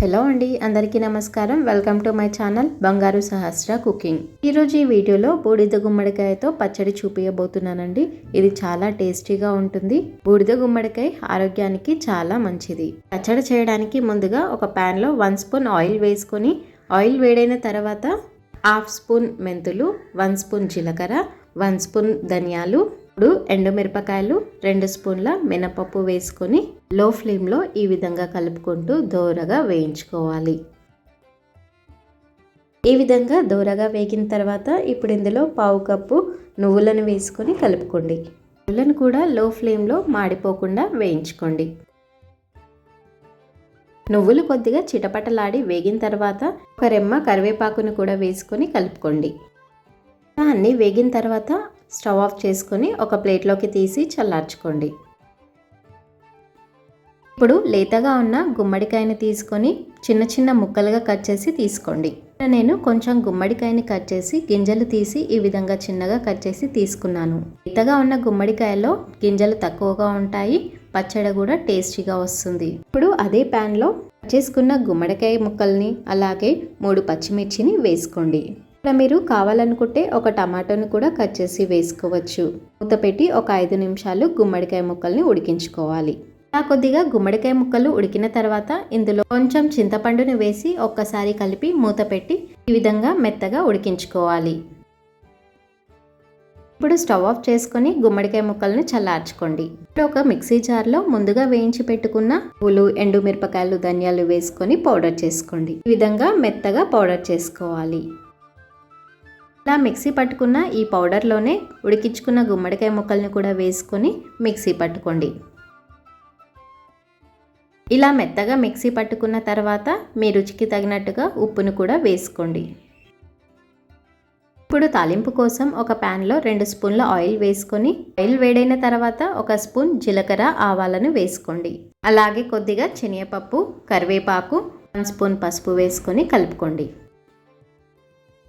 Hello అండి అందరికీ నమస్కారం. వెల్కమ్ టు మై ఛానల్ బంగారు సహస్ర కుకింగ్. ఈరోజు ఈ వీడియోలో బూడిద గుమ్మడికాయతో పచ్చడి చూపించబోతున్నానండి ఇది చాలా టేస్టీగా ఉంటుంది. బూడిద గుమ్మడికాయ ఆరోగ్యానికి చాలా మంచిది. పచ్చడి చేయడానికి ముందుగా ఒక ప్యాన్లో వన్ స్పూన్ ఆయిల్ వేసుకొని ఆయిల్ వేడైన తర్వాత హాఫ్ స్పూన్ మెంతులు వన్ స్పూన్ జీలకర్ర వన్ స్పూన్ ధనియాలు ఇప్పుడు ఎండుమిరపకాయలు రెండు స్పూన్ల మినపప్పు వేసుకొని లో ఫ్లేమ్లో ఈ విధంగా కలుపుకుంటూ దోరగా వేయించుకోవాలి. ఈ విధంగా దోరగా వేగిన తర్వాత ఇప్పుడు ఇందులో పావు కప్పు నువ్వులను వేసుకొని కలుపుకోండి. నువ్వులను కూడా లో ఫ్లేమ్లో మాడిపోకుండా వేయించుకోండి. నువ్వులు కొద్దిగా చిటపటలాడి వేగిన తర్వాత ఒక రెమ్మ కరివేపాకును కూడా వేసుకొని కలుపుకోండి. అన్నీ వేగిన తర్వాత స్టవ్ ఆఫ్ చేసుకొని ఒక ప్లేట్లోకి తీసి చల్లార్చుకోండి. ఇప్పుడు లేతగా ఉన్న గుమ్మడికాయని తీసుకొని చిన్న చిన్న ముక్కలుగా కట్ చేసి తీసుకోండి. నేను కొంచెం గుమ్మడికాయని కట్ చేసి గింజలు తీసి ఈ విధంగా చిన్నగా కట్ చేసి తీసుకున్నాను. లేతగా ఉన్న గుమ్మడికాయలో గింజలు తక్కువగా ఉంటాయి. పచ్చడి కూడా టేస్టీగా వస్తుంది. ఇప్పుడు అదే ప్యాన్లో చేసుకున్న గుమ్మడికాయ ముక్కల్ని అలాగే మూడు పచ్చిమిర్చిని వేసుకోండి. ఇక్కడ మీరు కావాలనుకుంటే ఒక టమాటోను కూడా కట్ చేసి వేసుకోవచ్చు. మూత పెట్టి ఒక ఐదు నిమిషాలు గుమ్మడికాయ ముక్కల్ని ఉడికించుకోవాలి. ఇలా కొద్దిగా గుమ్మడికాయ ముక్కలు ఉడికిన తర్వాత ఇందులో కొంచెం చింతపండుని వేసి ఒక్కసారి కలిపి మూత పెట్టి ఈ విధంగా మెత్తగా ఉడికించుకోవాలి. ఇప్పుడు స్టవ్ ఆఫ్ చేసుకొని గుమ్మడికాయ ముక్కలను చల్లార్చుకోండి. ఇప్పుడు ఒక మిక్సీ జార్లో ముందుగా వేయించి పెట్టుకున్న పూలు ఎండు మిరపకాయలు ధనియాలు వేసుకొని పౌడర్ చేసుకోండి. ఈ విధంగా మెత్తగా పౌడర్ చేసుకోవాలి. ఇలా మిక్సీ పట్టుకున్న ఈ పౌడర్లోనే ఉడికించుకున్న గుమ్మడికాయ ముక్కల్ని కూడా వేసుకొని మిక్సీ పట్టుకోండి. ఇలా మెత్తగా మిక్సీ పట్టుకున్న తర్వాత మీ రుచికి తగినట్టుగా ఉప్పును కూడా వేసుకోండి. ఇప్పుడు తాలింపు కోసం ఒక ప్యాన్లో రెండు స్పూన్ల ఆయిల్ వేసుకొని ఆయిల్ వేడైన తర్వాత ఒక స్పూన్ జీలకర్ర ఆవాలను వేసుకోండి. అలాగే కొద్దిగా శనగపప్పు కరివేపాకు వన్ స్పూన్ పసుపు వేసుకొని కలుపుకోండి.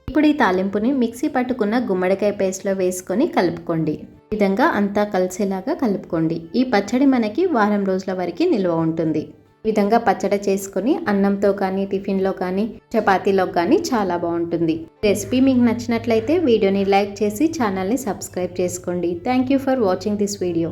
ఇప్పుడు ఈ తాలింపుని మిక్సీ పట్టుకున్న గుమ్మడికాయ పేస్ట్లో వేసుకొని కలుపుకోండి. ఈ విధంగా అంతా కలిసేలాగా కలుపుకోండి. ఈ పచ్చడి మనకి వారం రోజుల వరకు నిల్వ ఉంటుంది. విధంగా పచ్చడి చేసుకొని అన్నంతో కానీ టిఫిన్లో కానీ చపాతీలో కానీ చాలా బాగుంటుంది. రెసిపీ మీకు నచ్చినట్లయితే వీడియోని లైక్ చేసి ఛానల్ని సబ్స్క్రైబ్ చేసుకోండి. Thank you for watching this video